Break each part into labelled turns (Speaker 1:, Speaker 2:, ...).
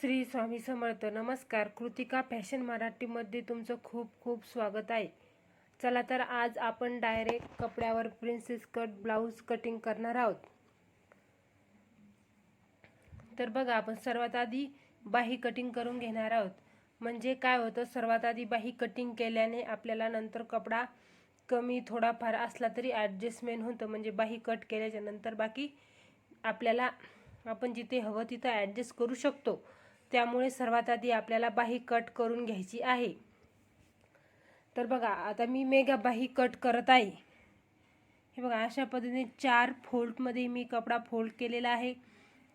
Speaker 1: श्री स्वामी समर्थ. नमस्कार. कृतिका फॅशन मराठीमध्ये तुमचं खूप खूप स्वागत आहे. चला तर आज आपण डायरेक्ट कपड्यावर प्रिन्सेस कट ब्लाऊज कटिंग करणार आहोत. तर बघा आपण सर्वात आधी बाही कटिंग करून घेणार आहोत. म्हणजे काय होतं सर्वात आधी बाही कटिंग केल्याने आपल्याला नंतर कपडा कमी थोडाफार असला तरी ॲडजस्टमेंट होतं. म्हणजे बाही कट केल्याच्यानंतर बाकी आपल्याला आपण जिथे हवं तिथं ॲडजस्ट करू शकतो. त्यामुळे सर्वात आधी आपल्याला बाही कट करून घ्यायची आहे. तर बघा आता मी मेगा बाही कट करत आहे. हे बघा अशा पद्धतीने चार फोल्डमध्ये मी कपडा फोल्ड केलेला आहे.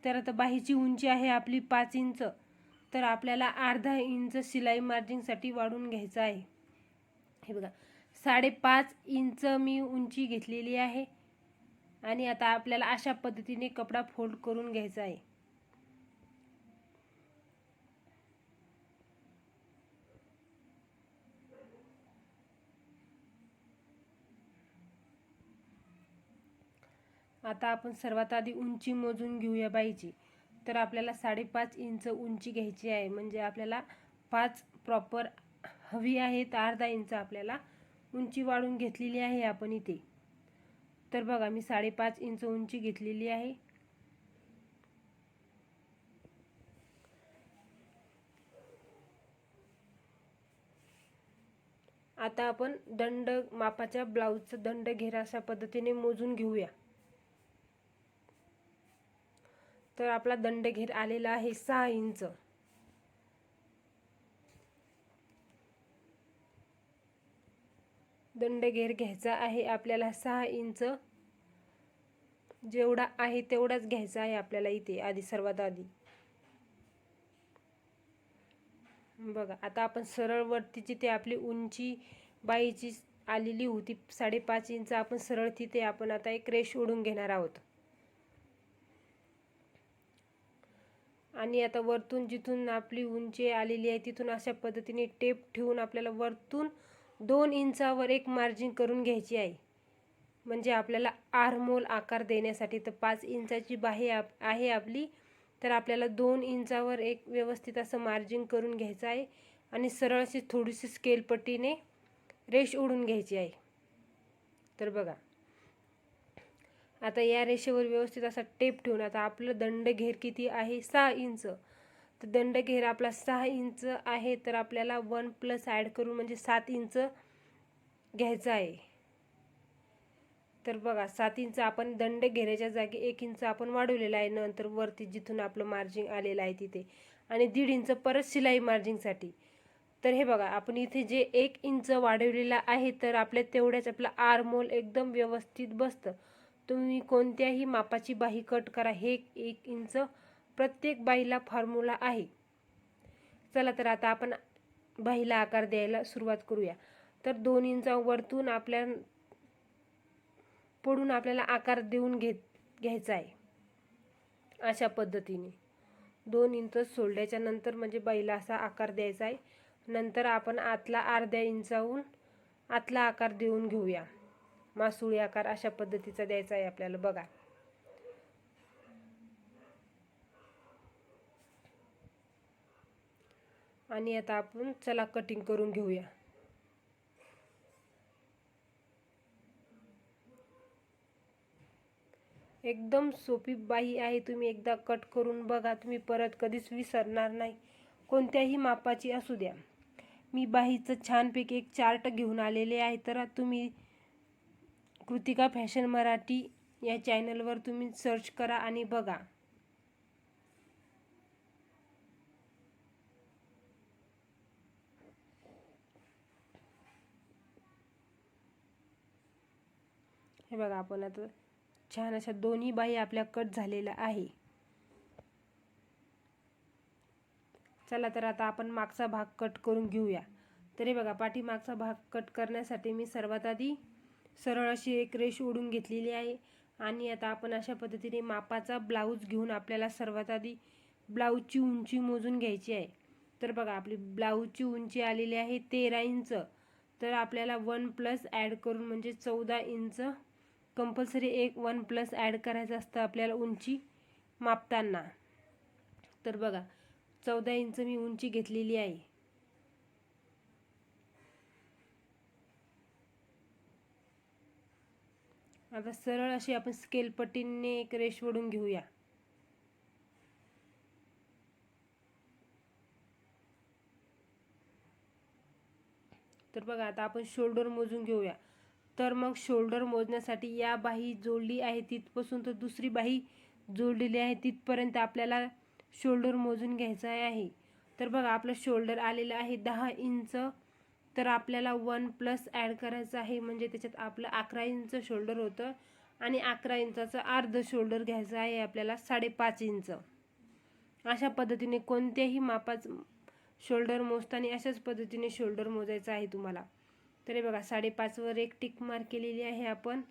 Speaker 1: तर आता बाहीची उंची आहे आपली पाच इंच. तर आपल्याला अर्धा इंच शिलाई मार्जिनसाठी वाढून घ्यायचं आहे. हे बघा साडेपाच इंच मी उंची घेतलेली आहे. आणि आता आपल्याला अशा पद्धतीने कपडा फोल्ड करून घ्यायचा आहे. आता आपण सर्वात आधी उंची मोजून घेऊया बाईची. तर आपल्याला साडेपाच इंच उंची घ्यायची आहे. म्हणजे आपल्याला पाच प्रॉपर हवी आहे तर अर्धा इंच आपल्याला उंची वाढून घेतलेली आहे आपण इथे. तर बघा मी साडेपाच इंच उंची घेतलेली आहे. आता आपण दंड मापाच्या ब्लाऊजचा दंड घेरा अशा पद्धतीने मोजून घेऊया. तर आपला दंडघेर आलेला आहे सहा इंच. दंड घेर घ्यायचा आहे आपल्याला सहा इंच. जेवढा आहे तेवढाच घ्यायचा आहे आपल्याला इथे आधी सर्वात आधी. बघा आता आपण सरळ वरती जिथे आपली उंची बाईची आलेली होती साडेपाच इंच. आपण सरळ तिथे आपण आता एक रेश ओढून घेणार आहोत. आणि आता वरतून जिथून आपली उंची आलेली आहे तिथून अशा पद्धतीने टेप ठेवून आपल्याला वरतून दोन इंचावर एक मार्जिन करून घ्यायची आहे. म्हणजे आपल्याला आरमोल आकार देण्यासाठी तर पाच इंचाची बाही आप आहे आपली. तर आपल्याला दोन इंचावर एक व्यवस्थित असं मार्जिन करून घ्यायचं आहे आणि सरळ अशी थोडीशी स्केलपट्टीने रेश ओढून घ्यायची आहे. तर बघा. आता या रेषेवर व्यवस्थित असा टेप ठेवून आता आपलं दंडघेर किती आहे? सहा इंच. तर दंडघेर आपला सहा इंच आहे तर आपल्याला वन प्लस ॲड करून म्हणजे सात इंच घ्यायचं आहे. तर बघा सात इंच आपण दंड घेण्याच्या जागी एक इंच आपण वाढवलेला आहे. नंतर वरती जिथून आपलं मार्जिंग आलेलं आहे तिथे. आणि दीड इंच परत शिलाई मार्जिंगसाठी तर हे बघा आपण इथे जे एक इंच वाढवलेलं आहे तर आपल्या तेवढ्याच आपलं आरमोल एकदम व्यवस्थित बसतं. तुम्ही कोणत्याही मापाची बाही कट करा. हे एक इंच प्रत्येक बाईला फॉर्म्युला आहे. चला तर आता आपण बाईला आकार द्यायला सुरुवात करूया. तर दोन इंचावरतून आपल्या पडून आपल्याला आकार देऊन घेत घ्यायचा आहे. अशा पद्धतीने. दोन इंच सोडल्याच्या नंतर म्हणजे बाईला असा आकार द्यायचा आहे. नंतर आपण आतला अर्ध्या इंचाहून आतला आकार देऊन घेऊया. मासुळी आकार अशा पद्धतीचा द्यायचा आहे आपल्याला. बघा. आणि आता आपण चला कटिंग करून घेऊया. एकदम सोपी बाही आहे तुम्ही एकदा कट करून बघा. तुम्ही परत कधीच विसरणार नाही. कोणत्याही मापाची असू द्या. मी बाहीचं छानपैकी एक चार्ट घेऊन आलेले आहे. तर तुम्ही कृतिका फॅशन मराठी या चॅनलवर तुम्ही सर्च करा आणि बघा. हे बघा आपण आता छान अशा दोन्ही बाई आपल्या कट झालेल्या आहे. चला तर आता आपण मागचा भाग कट करून घेऊया. तरी बघा पाठीमागचा भाग कट करण्यासाठी मी सर्वात आधी सरळ अशी एक रेष ओढून घेतलेली आहे. आणि आता आपण अशा पद्धतीने मापाचा ब्लाऊज घेऊन आपल्याला सर्वात आधी ब्लाऊजची उंची मोजून घ्यायची आहे. तर बघा आपली ब्लाऊजची उंची आलेली आहे तेरा इंच. तर आपल्याला वन प्लस ॲड करून म्हणजे चौदा इंच कंपल्सरी एक वन प्लस ॲड करायचं असतं आपल्याला उंची मापताना. तर बघा चौदा इंच मी उंची घेतलेली आहे. आता सरळ अशी आपण स्केल पट्टीने एक रेष ओढून घेऊया. तर बघा आता आपण शोल्डर मोजून घेऊया. तर मग शोल्डर मोजण्यासाठी या बाही जोडली आहे तिथपासून तर दुसरी बाही जोडलेली आहे तिथपर्यंत आपल्याला शोल्डर मोजून घ्यायचं आहे. तर बघा आपलं शोल्डर आलेलं आहे दहा इंच. तर आपल्याला वन प्लस ॲड करायचं आहे. म्हणजे त्याच्यात आपलं अकरा इंच शोल्डर होतं आणि अकरा इंचाचं अर्ध शोल्डर घ्यायचं आहे आपल्याला साडेपाच इंच. अशा पद्धतीने कोणत्याही मापाच शोल्डर मोजताना अशाच पद्धतीने शोल्डर मोजायचं आहे तुम्हाला. तरी बघा साडेपाचवर एक टिक मार्क केलेली आहे आपण.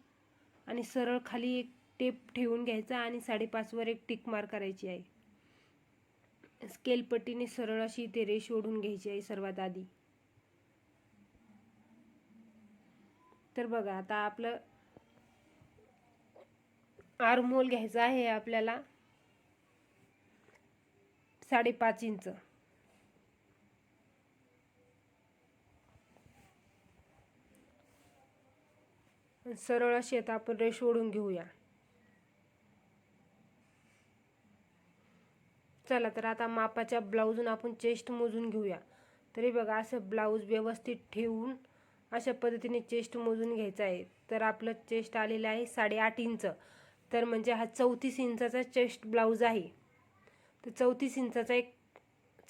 Speaker 1: आणि सरळ खाली एक टेप ठेवून घ्यायचा आणि साडेपाचवर एक टिक मार्क करायची आहे. स्केलपट्टीने सरळ अशी इथे रेष ओढून घ्यायची आहे सर्वात आधी. तर बघा आता आपलं आरमोल घ्यायचं आहे आपल्याला. साडेपाच इंच. सरळ अशी आता आपण रेश ओढून घेऊया. चला तर आता मापाच्या ब्लाऊजून आपण चेस्ट मोजून घेऊया. तरी बघा असं ब्लाऊज व्यवस्थित ठेवून अशा पद्धतीने चेस्ट मोजून घ्यायचं आहे. तर आपलं चेस्ट आलेलं आहे साडेआठ इंच. तर म्हणजे हा चौतीस इंचाचा चेस्ट ब्लाऊज आहे. तर चौतीस इंचाचा एक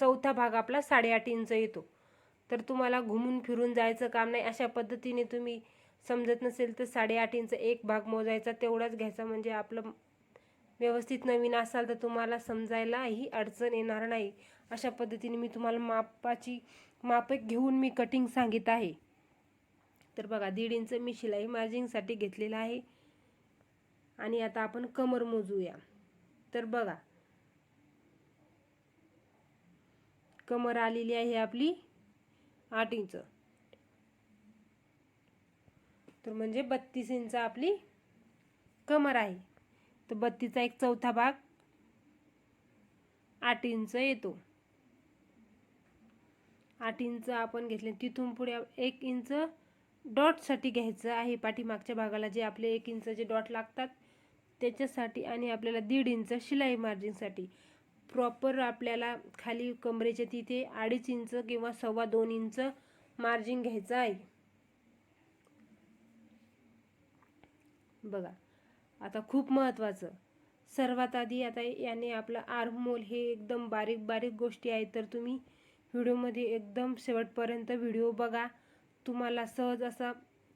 Speaker 1: चौथा भाग आपला साडेआठ इंच येतो. तर तुम्हाला घुमून फिरून जायचं काम नाही. अशा पद्धतीने तुम्ही समजत नसेल तर साडेआठ इंच एक भाग मोजायचा तेवढाच घ्यायचा. म्हणजे आपलं व्यवस्थित नवीन असाल तर तुम्हाला समजायलाही अडचण येणार नाही. अशा पद्धतीने मी तुम्हाला मापाची माप घेऊन मी कटिंग सांगित आहे. तर बघा दीड इंच मी शिलाई मार्जिंगसाठी घेतलेला आहे. आणि आता आपण कमर मोजूया. तर बघा कमर आलेली आहे आपली आठ इंच. तर म्हणजे बत्तीस इंच आपली कमर आहे. तर बत्तीचा एक चौथा भाग आठ इंच येतो. आठ इंच आपण घेतले तिथून पुढे एक इंच डॉटसाठी घ्यायचं आहे पाठीमागच्या भागाला जे आपले एक इंच जे डॉट लागतात त्याच्यासाठी आणि आपल्याला दीड इंच शिलाई मार्जिनसाठी प्रॉपर आपल्याला खाली कमरेच्या तिथे अडीच इंच किंवा सव्वा दोन इंच मार्जिन घ्यायचं आहे. बघा आता खूप महत्त्वाचं. सर्वात आधी आता याने आपलं आर्मोल हे एकदम बारीक बारीक गोष्टी आहेत तर तुम्ही व्हिडिओमध्ये एकदम शेवटपर्यंत व्हिडिओ बघा. तुम्हाला सहज असा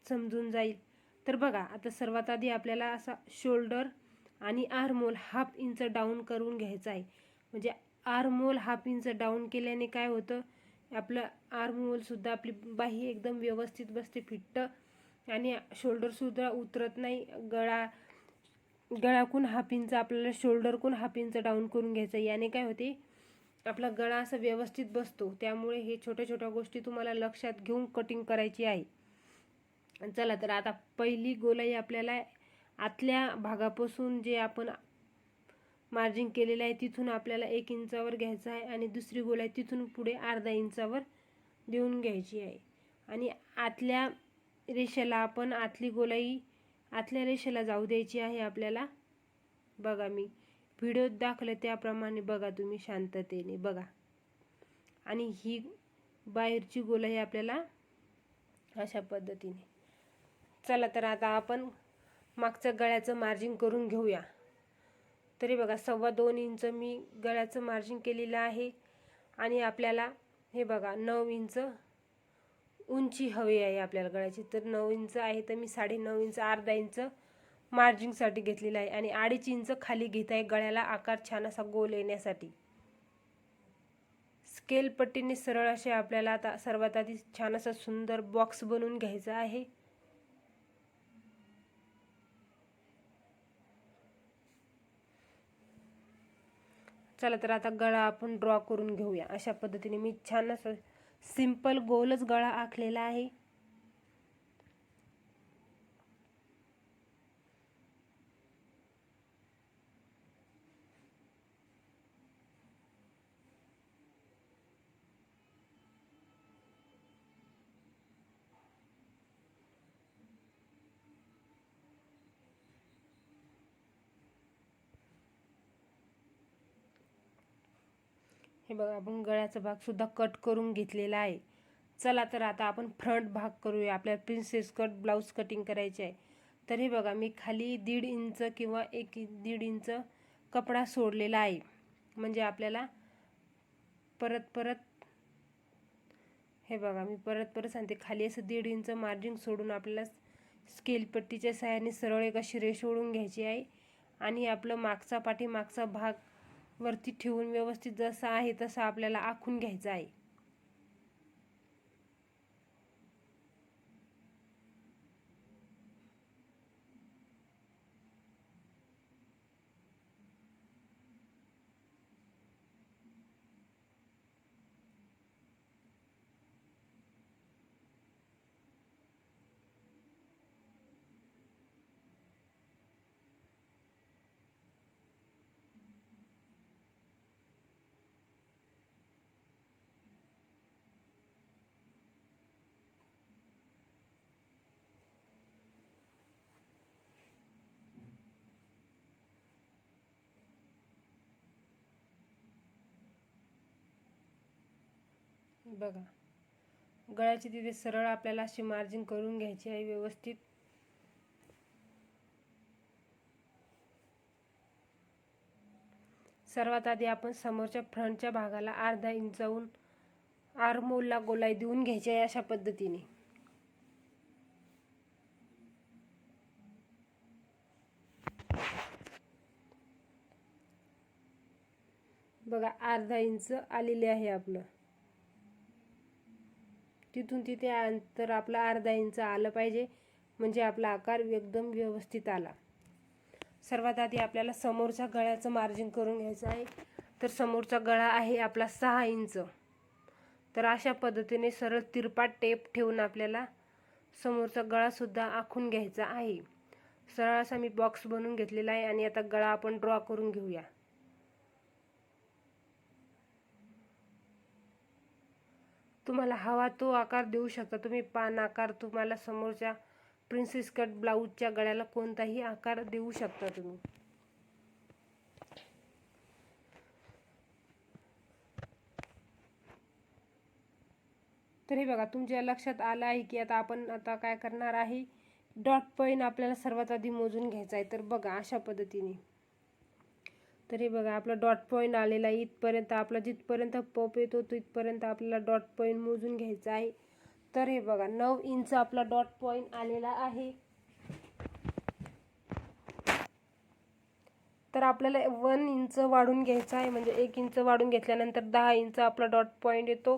Speaker 1: समजून जाईल. तर बघा आता सर्वात आधी आपल्याला असा शोल्डर आणि आर्मोल हाफ इंच डाऊन करून घ्यायचा आहे. म्हणजे आर्मोल हाफ इंच डाऊन केल्याने काय होतं? आपलं आर्मोलसुद्धा आपली बाही एकदम व्यवस्थित बसते फिट्ट. आणि शोल्डरसुद्धा उतरत नाही. गळा गळाकून हाफ इंच आपल्याला शोल्डरकून हाफ इंच डाऊन करून घ्यायचं याने काय होते? आपला गळा असा व्यवस्थित बसतो. त्यामुळे हे छोट्या छोट्या गोष्टी तुम्हाला लक्षात घेऊन कटिंग करायची आहे. चला तर आता पहिली गोलाई आपल्याला आतल्या भागापासून जे आपण मार्जिंग केलेलं आहे तिथून आपल्याला एक इंचावर घ्यायचं आहे आणि दुसरी गोलाई तिथून पुढे अर्धा इंचावर देऊन घ्यायची आहे. आणि आतल्या रेषेला आपण आतली गोलाई आतल्या रेषेला जाऊ द्यायची आहे आपल्याला. बघा मी. व्हिडिओत दाखलं त्याप्रमाणे बघा तुम्ही शांततेने बघा. आणि ही बाहेरची गोलाई आपल्याला अशा पद्धतीने. चला तर आता आपण मागचं गळ्याचं मार्जिन करून घेऊया. तरी बघा सव्वा दोन इंच मी गळ्याचं मार्जिन केलेलं आहे. आणि आपल्याला हे बघा नऊ इंच उंची हवी आहे आपल्याला गळ्याची. तर नऊ इंच आहे तर मी साडे नऊ इंच अर्धा इंच मार्जिंगसाठी घेतलेला आहे आणि अडीच इंच खाली घेत आहे गळ्याला आकार छान असा गोल येण्यासाठी. स्केल पट्टीने सरळ असे आपल्याला आता सर्वात आधी छान असा सुंदर बॉक्स बनवून घ्यायचा आहे. चला तर आता गळा आपण ड्रॉ करून घेऊया. अशा पद्धतीने मी छान असं सिंपल गोलच गळा आखलेला आहे. हे बघा आपण गळ्याचा भागसुद्धा कट करून घेतलेला आहे. चला तर आता आपण फ्रंट भाग करूया. आपल्याला प्रिन्सेस कट ब्लाऊज कटिंग करायचे आहे. तर हे बघा मी खाली दीड इंच किंवा एक दीड इंच कपडा सोडलेला आहे. म्हणजे आपल्याला परत परत हे बघा मी परत परत सांगते. खाली असं दीड इंच मार्जिन सोडून आपल्याला स्केल पट्टीच्या सहाय्याने सरळ एक अशी रेष ओढून घ्यायची आहे. आणि आपलं मागचा पाठी मागचा भाग वरती ठेवून व्यवस्थित जसा आहे तसा आपल्याला आखून घ्यायचा आहे. बघा गळ्याची तिथे सरळ आपल्याला अशी मार्जिन करून घ्यायची आहे व्यवस्थित. सर्वात आधी आपण समोरच्या फ्रंटच्या भागाला अर्धा इंचावून आरमोलला गोलाई देऊन घ्यायची आहे अशा पद्धतीने. बघा अर्धा इंच आलेले आहे आपलं. तिथून तिथे अंतर आपला अर्धा इंच आलं पाहिजे. म्हणजे आपला आकार एकदम व्यवस्थित आला. सर्वात आधी आपल्याला समोरच्या गळ्याचं मार्जिन करून घ्यायचं आहे. तर समोरचा गळा आहे आपला सहा इंच. तर अशा पद्धतीने सरळ तिरपा टेप ठेवून आपल्याला समोरचा गळासुद्धा आखून घ्यायचा आहे. सरळ असा मी बॉक्स बनवून घेतलेला आहे आणि आता गळा आपण ड्रॉ करून घेऊया. तुम्हाला हवा तो आकार देऊ शकता. तुम्ही पान आकार तुम्हाला समोरच्या प्रिन्सेस कट ब्लाऊजच्या गळ्याला कोणताही आकार देऊ शकता तुम्ही. तर हे बघा तुमच्या लक्षात आलं आहे की आता आपण आता काय करणार आहे? डॉट पॉईंट आपल्याला सर्वात आधी मोजून घ्यायचा आहे. तर बघा अशा पद्धतीने. तर हे बघा आपला डॉट पॉईंट आलेला आहे. इथपर्यंत आपला जिथपर्यंत पप येतो तिथपर्यंत आपल्याला डॉट पॉईंट मोजून घ्यायचा आहे. तर हे बघा नऊ इंच आपला डॉट पॉईंट आलेला आहे. तर आपल्याला वन इंच वाढून घ्यायचं आहे. म्हणजे एक इंच वाढून घेतल्यानंतर दहा इंच आपला डॉट पॉईंट येतो.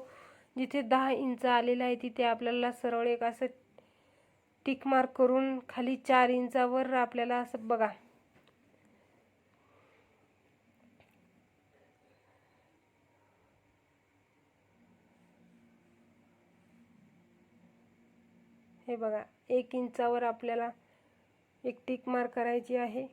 Speaker 1: जिथे दहा इंच आलेला आहे तिथे आपल्याला सरळ एक असं टिक मार्क करून खाली चार इंचावर आपल्याला असं बघा हे बघा एक इंचावर आपल्याला एक टिक मार्क करायची आहे.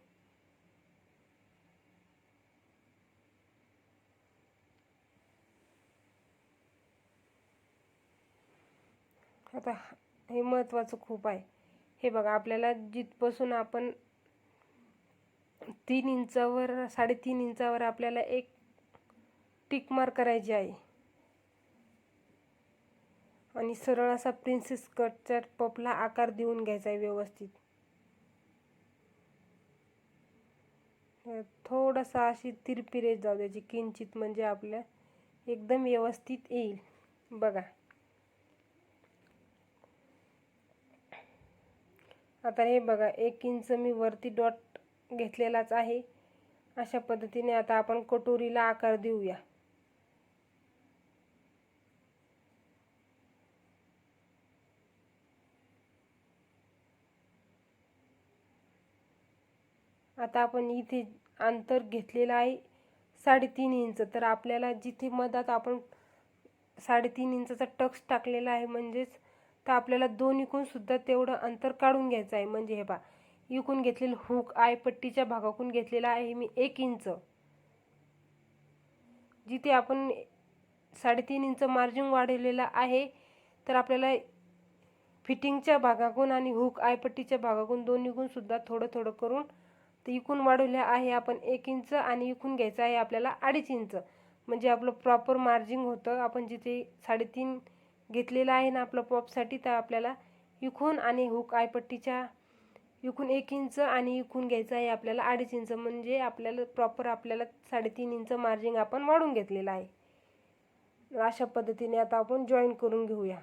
Speaker 1: आता हे महत्त्वाचं खूप आहे. हे बघा आपल्याला जिथपासून आपण तीन इंचावर साडेतीन इंचावर आपल्याला एक टिक मार्क करायची आहे. आणि सरळ असा प्रिन्सेस कटच्या पपला आकार देऊन घ्यायचा आहे व्यवस्थित. थोडासा अशी तिरपिरेज जाऊ द्यायची किंचित म्हणजे आपल्या एकदम व्यवस्थित येईल. बघा. आता हे बघा एक इंच मी वरती डॉट घेतलेलाच आहे. अशा पद्धतीने आता आपण कटोरीला आकार देऊया. आता आपण इथे अंतर घेतलेलं आहे साडेतीन इंच. तर आपल्याला जिथे मधात आपण साडेतीन इंचाचा टक्स टाकलेला आहे म्हणजेच तर आपल्याला दोन इकूनसुद्धा तेवढं अंतर काढून घ्यायचं आहे. म्हणजे हे पा इकून घेतलेलं हुक आयपट्टीच्या भागाकून घेतलेला आहे मी एक इंच. जिथे आपण साडेतीन इंच मार्जिन वाढवलेलं आहे तर आपल्याला फिटिंगच्या भागाकून आणि हुक आयपट्टीच्या भागाकून दोन्हीकून सुद्धा थोडं थोडं करून तर इकून वाढवले आहे आपण एक इंच आणि इकून घ्यायचं आहे आपल्याला अडीच इंच. म्हणजे आपलं प्रॉपर मार्जिंग होतं. आपण जिथे साडेतीन घेतलेलं आहे ना आपलं पॉपसाठी तर आपल्याला इकून आणि हुक आयपट्टीच्या इकून एक इंच आणि इकून घ्यायचं आहे आपल्याला अडीच इंच. म्हणजे आपल्याला प्रॉपर आपल्याला साडेतीन इंच मार्जिंग आपण वाढून घेतलेलं आहे. अशा पद्धतीने आता आपण जॉईन करून घेऊया.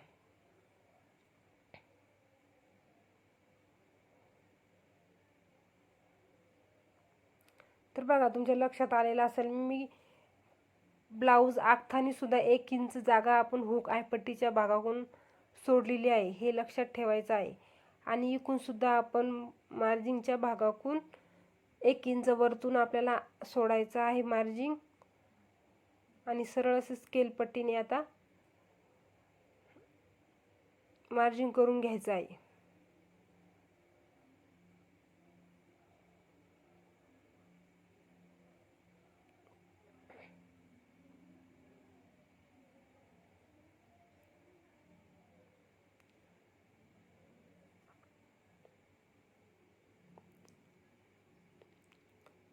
Speaker 1: तर बघा तुमच्या लक्षात आलेलं असेल मी ब्लाऊज आखतानी सुद्धा एक इंच जागा आपण हुक आयपट्टीच्या भागाकडून सोडलेली आहे हे लक्षात ठेवायचं आहे. आणि इकूनसुद्धा आपण मार्जिंगच्या भागाकून एक इंच वरतून आपल्याला सोडायचं आहे मार्जिंग. आणि सरळ असं स्केल पट्टीने आता मार्जिंग करून घ्यायचं आहे.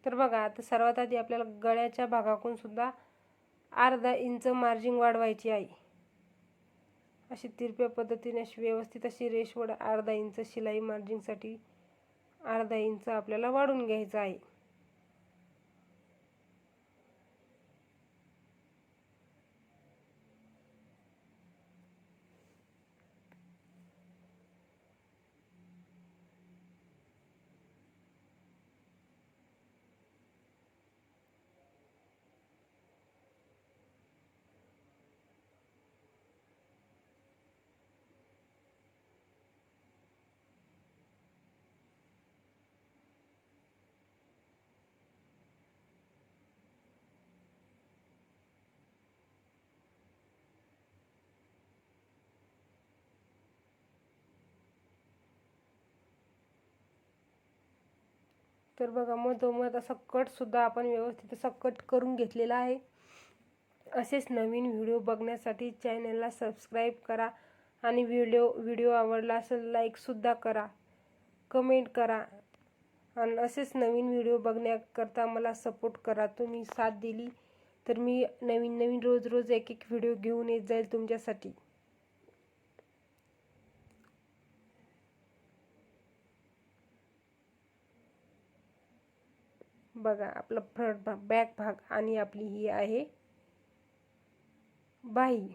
Speaker 1: तर बघा आता सर्वात आधी आपल्याला गळ्याच्या भागाकून सुद्धा अर्धा इंच मार्जिंग वाढवायची आहे. अशी तिरप्या पद्धतीने अशी व्यवस्थित अशी रेशवड अर्धा इंच शिलाई मार्जिंगसाठी अर्धा इंच आपल्याला वाढून घ्यायचं आहे. तर बघा मधोमध असा कटसुद्धा आपण व्यवस्थित असा कट करून घेतलेला आहे. असेच नवीन व्हिडिओ बघण्यासाठी चॅनलला सबस्क्राईब करा आणि व्हिडिओ व्हिडिओ आवडला असेल लाईकसुद्धा करा कमेंट करा आणि असेच नवीन व्हिडिओ बघण्याकरता मला सपोर्ट करा. तुम्ही साथ दिली तर मी नवीन नवीन रोज रोज एक एक व्हिडिओ घेऊन येत जाईल तुमच्यासाठी. बघा आपला फ्रंट भाग बॅक भाग आणि आपली ही आहे बाही